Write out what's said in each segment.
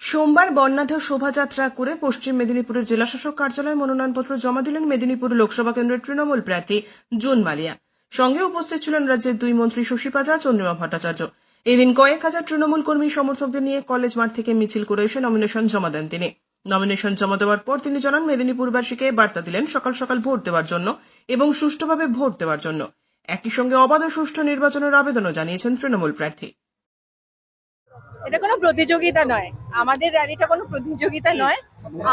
সোমবার বর্ণাঢ্য শোভাযাত্রা করে পশ্চিম মেদিনীপুরের জেলাশাসক কার্যালয়ে মনোনয়নপত্র জমা দিলেন মেদিনীপুর লোকসভা কেন্দ্রের তৃণমূল প্রার্থী জুন মালিয়া। সঙ্গে উপস্থিত ছিলেন রাজ্যের দুই মন্ত্রী শশী পাজা চন্দ্রিমা ভট্টাচার্য। এদিন কয়েক হাজার তৃণমূল কর্মী সমর্থকদের নিয়ে কলেজ মাঠ থেকে মিছিল করে এসে নমিনেশন জমা দেন তিনি। নমিনেশন জমা দেওয়ার পর তিনি জানান, মেদিনীপুরবাসীকে বার্তা দিলেন সকাল সকাল ভোট দেওয়ার জন্য এবং সুষ্ঠুভাবে ভোট দেওয়ার জন্য। একই সঙ্গে অবাধ সুষ্ঠু নির্বাচনের আবেদনও জানিয়েছেন তৃণমূল প্রার্থী। এটা কোনো প্রতিযোগিতা নয়। আমাদের র্যালিটা কোনো প্রতিযোগিতা নয়।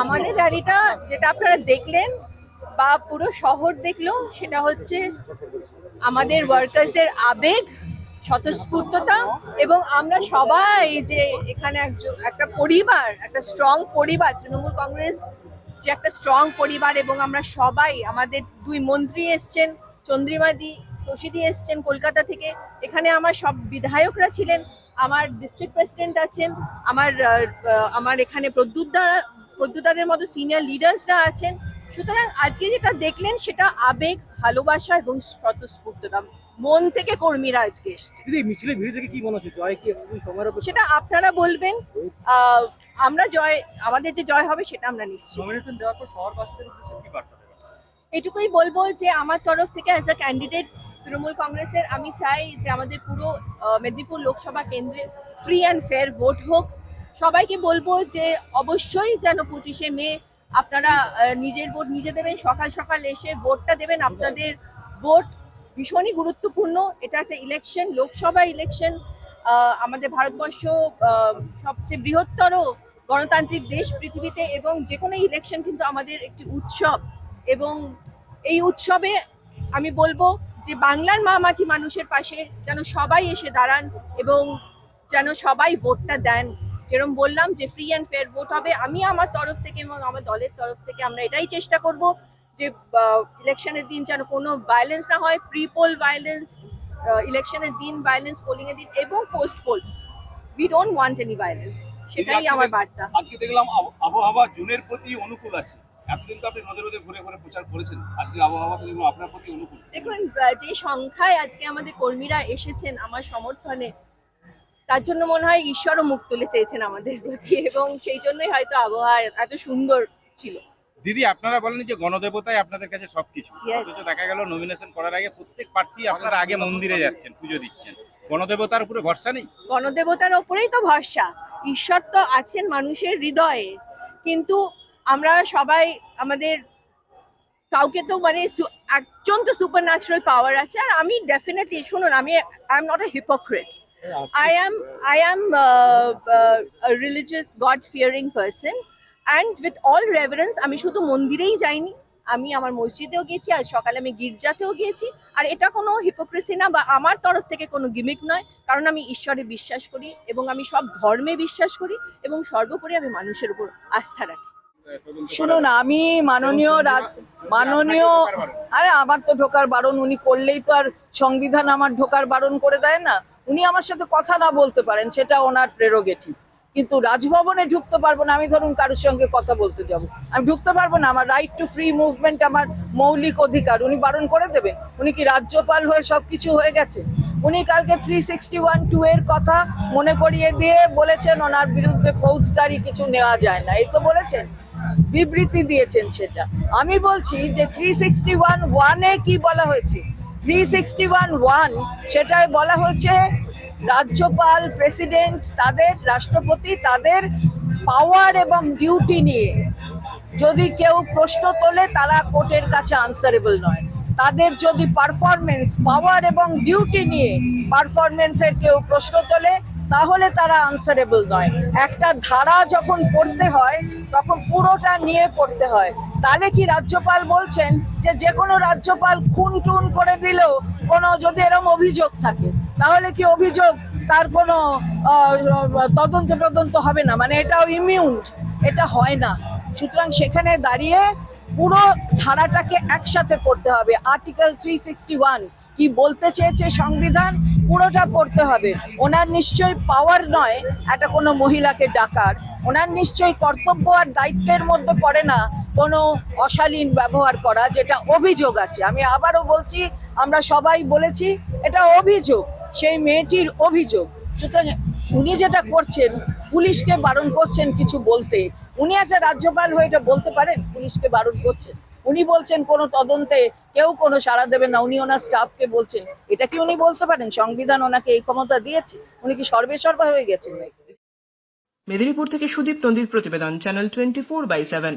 আমাদের র্যালিটা যেটা আপনারা দেখলেন বা পুরো শহর দেখল, সেটা হচ্ছে আমাদের ওয়ার্কার্সের আবেগ, স্বতঃস্ফূর্ততা এবং আমরা সবাই যে এখানে একটা পরিবার, একটা স্ট্রং পরিবার, তৃণমূল কংগ্রেস যে একটা স্ট্রং পরিবার এবং আমরা সবাই, আমাদের দুই মন্ত্রী এসছেন চন্দ্রিমাদি শশীদি এসছেন কলকাতা থেকে। এখানে আমার সব বিধায়করা ছিলেন। আমার ডিস্ট্রিক্ট প্রেসিডেন্ট আছেন আমার আমার এখানে প্রদ্যুৎদা প্রদ্যুৎদাদের মতো সিনিয়র লিডার্সরা আছেন। সুতরাং আজকে যেটা দেখলেন সেটা আবেগ ভালোবাসা এবং স্বতঃস্ফূর্ততা। মন থেকে কর্মীরা আজকে এসছে। মিছিলে ভিড় থেকে কি মনে হচ্ছে? জয় কি সেটা আপনারা বলবেন। আমরা জয় আমাদের যে জয় হবে সেটা আমরা নিশ্চিত। নমিনেশন দেওয়ার পর শহরবাসীদের উদ্দেশ্যে কি বার্তা এটুকুই বলব যে আমার তরফ থেকে অ্যাজ আ ক্যান্ডিডেট তৃণমূল কংগ্রেসের, আমি চাই যে আমাদের পুরো মেদিনীপুর লোকসভা কেন্দ্রে ফ্রি অ্যান্ড ফেয়ার ভোট হোক। সবাইকে বলব যে অবশ্যই যেন পঁচিশে মে আপনারা নিজের ভোট নিজে দেবেন, সকাল সকাল এসে ভোটটা দেবেন, আপনাদের ভোট ভীষণই গুরুত্বপূর্ণ। এটা একটা ইলেকশন লোকসভা ইলেকশন আমাদের ভারতবর্ষ সবচেয়ে বৃহত্তর গণতান্ত্রিক দেশ পৃথিবীতে এবং যে কোনো ইলেকশন কিন্তু আমাদের একটি উৎসব। এবং এই উৎসবে আমি বলব যে বাংলার মা মাটি মানুষের পাশে যেন সবাই এসে দাঁড়ান এবং যেন সবাই ভোটটা দেন। যেরকম বললাম যে ফ্রি অ্যান্ড ফেয়ার ভোট হবে। আমি আমার তরফ থেকে এবং আমার দলের তরফ থেকে আমরা এটাই চেষ্টা করব যে ইলেকশনের দিন যেন কোনো ভায়োলেন্স না হয় প্রি পোল ভায়োলেন্স ইলেকশনের দিন ভায়োলেন্স পোলিংয়ের দিন এবং post poll we don't want any violence সেটাই আমার বার্তা। আজকে দেখলাম আবহাওয়া জুনের প্রতি অনুকূল আছে। এতদিন তো আপনি ঘুরে ঘুরে প্রচার করেছেন। আজকে আবহাওয়া তো আপনার প্রতি অনুকূল? দেখুন যে সংখ্যায় আজকে আমাদের কর্মীরা এসেছেন আমার সমর্থনে তার জন্য মনে হয় ঈশ্বরও মুখ তুলে চেয়েছেন আমাদের প্রতি এবং সেই জন্যই হয়তো আবহাওয়া এত সুন্দর ছিল। দিদি আপনারা বলেন যে গণদেবতাই আপনাদের কাছে সবকিছু. অথচ দেখা গেল নমিনেশন করার আগে প্রত্যেক প্রার্থী আপনারা আগে মন্দিরে যাচ্ছেন পুজো দিচ্ছেন। গণদেবতার উপরে ভরসা নেই? গণদেবতার ওপরেই তো ভরসা। ঈশ্বর তো আছেন মানুষের হৃদয়ে কিন্তু আমরা সবাই আমাদের কাউকে তো মানে একজন তো সুপার ন্যাচারাল পাওয়ার আছে আর আমি ডেফিনেটলি শুনুন আমি I am not a hypocrite I am I am uh, uh, a religious God fearing person and with all reverence আমি শুধু মন্দিরেই যাইনি আমি আমার মসজিদেও গেছি আর সকালে আমি গির্জাতেও গিয়েছি আর এটা কোনো হিপোক্রেসি না বা আমার তরফ থেকে কোনো গিমিক নয় কারণ আমি ঈশ্বরে বিশ্বাস করি এবং আমি সব ধর্মে বিশ্বাস করি এবং সর্বোপরি আমি মানুষের উপর আস্থা রাখি। শুনুন আমি মাননীয় মাননীয় আরে আমার তো ঢোকার বারণ উনি করলেই তো আর সংবিধান আমার ঢোকার বারণ করে দেয় না। উনি আমার সাথে কথা না বলতে পারেন সেটা ওনার প্রেরোগেটিভ কিন্তু রাজভবনে ঢুকতে পারব না আমি ধরুন কারোর সঙ্গে কথা বলতে যাব। আমি ঢুকতে পারব না আমার রাইট টু ফ্রি মুভমেন্ট আমার মৌলিক অধিকার উনি বারণ করে দেবেন? উনি কি রাজ্যপাল হয়ে সবকিছু হয়ে গেছে? উনি কালকে থ্রি সিক্সটি ওয়ান টু এর কথা মনে করিয়ে দিয়ে বলেছেন ওনার বিরুদ্ধে ফৌজদারি কিছু নেওয়া যায় না। এই তো বলেছেন। বিবৃতি দিয়েছেন সেটা। আমি বলছি যে থ্রি সিক্সটি ওয়ান ওয়ানে কি বলা হয়েছে? থ্রি সিক্সটি ওয়ান ওয়ান সেটায় বলা হয়েছে রাজ্যপাল প্রেসিডেন্ট তাদের, রাষ্ট্রপতি, তাদের পাওয়ার এবং ডিউটি নিয়ে। যদি কেউ প্রশ্ন তোলে, তারা কোর্টের কাছে আনসারেবল নয়। তাদের যদি পারফরমেন্স পাওয়ার এবং ডিউটি নিয়ে পারফরমেন্সের কেউ প্রশ্ন তোলে তাহলে তারা আনসারেবল নয়। একটা ধারা যখন পড়তে হয়, তখন পুরোটা নিয়ে পড়তে হয়। তাহলে কি রাজ্যপাল বলছেন যে যে কোনো রাজ্যপাল খুন টুন করে দিলেও কোনো যদি এরকম অভিযোগ থাকে, তাহলে কি অভিযোগ তার কোনো তদন্ত তদন্ত হবে না? মানে এটাও ইমিউন এটা হয় না। সুতরাং সেখানে দাঁড়িয়ে পুরো ধারাটাকে একসাথে পড়তে হবে। আর্টিকেল থ্রি সিক্সটি ওয়ান কি বলতে চেয়েছে সংবিধান? পুরোটা পড়তে হবে। ওনার নিশ্চয়ই পাওয়ার নয় একটা কোনো মহিলাকে ডাকার। ওনার নিশ্চয়ই কর্তব্য আর দায়িত্বের মধ্যে পড়ে না কোনো অশালীন ব্যবহার করা, যেটা অভিযোগ আছে। আমি আবারও বলছি, আমরা সবাই বলেছি, এটা অভিযোগ। সেই মেয়েটির অভিযোগ। সুতরাং উনি যেটা করছেন পুলিশকে বারণ করছেন কিছু বলতে। উনি একটা রাজ্যপাল হয়ে এটা বলতে পারেন? পুলিশকে বারণ করছেন। উনি বলছেন কোনো তদন্তে কেউ কোনো সাড়া দেবে না, উনি ওনার স্টাফকে বলছেন এটা কি উনি বলতে পারেন? সংবিধান ওনাকে এই ক্ষমতা দিয়েছে? উনি কি সর্বেসর্বা হয়ে গেছেন? মেদিনীপুর থেকে সুদীপ নন্দীর প্রতিবেদন, channel twenty four by seven.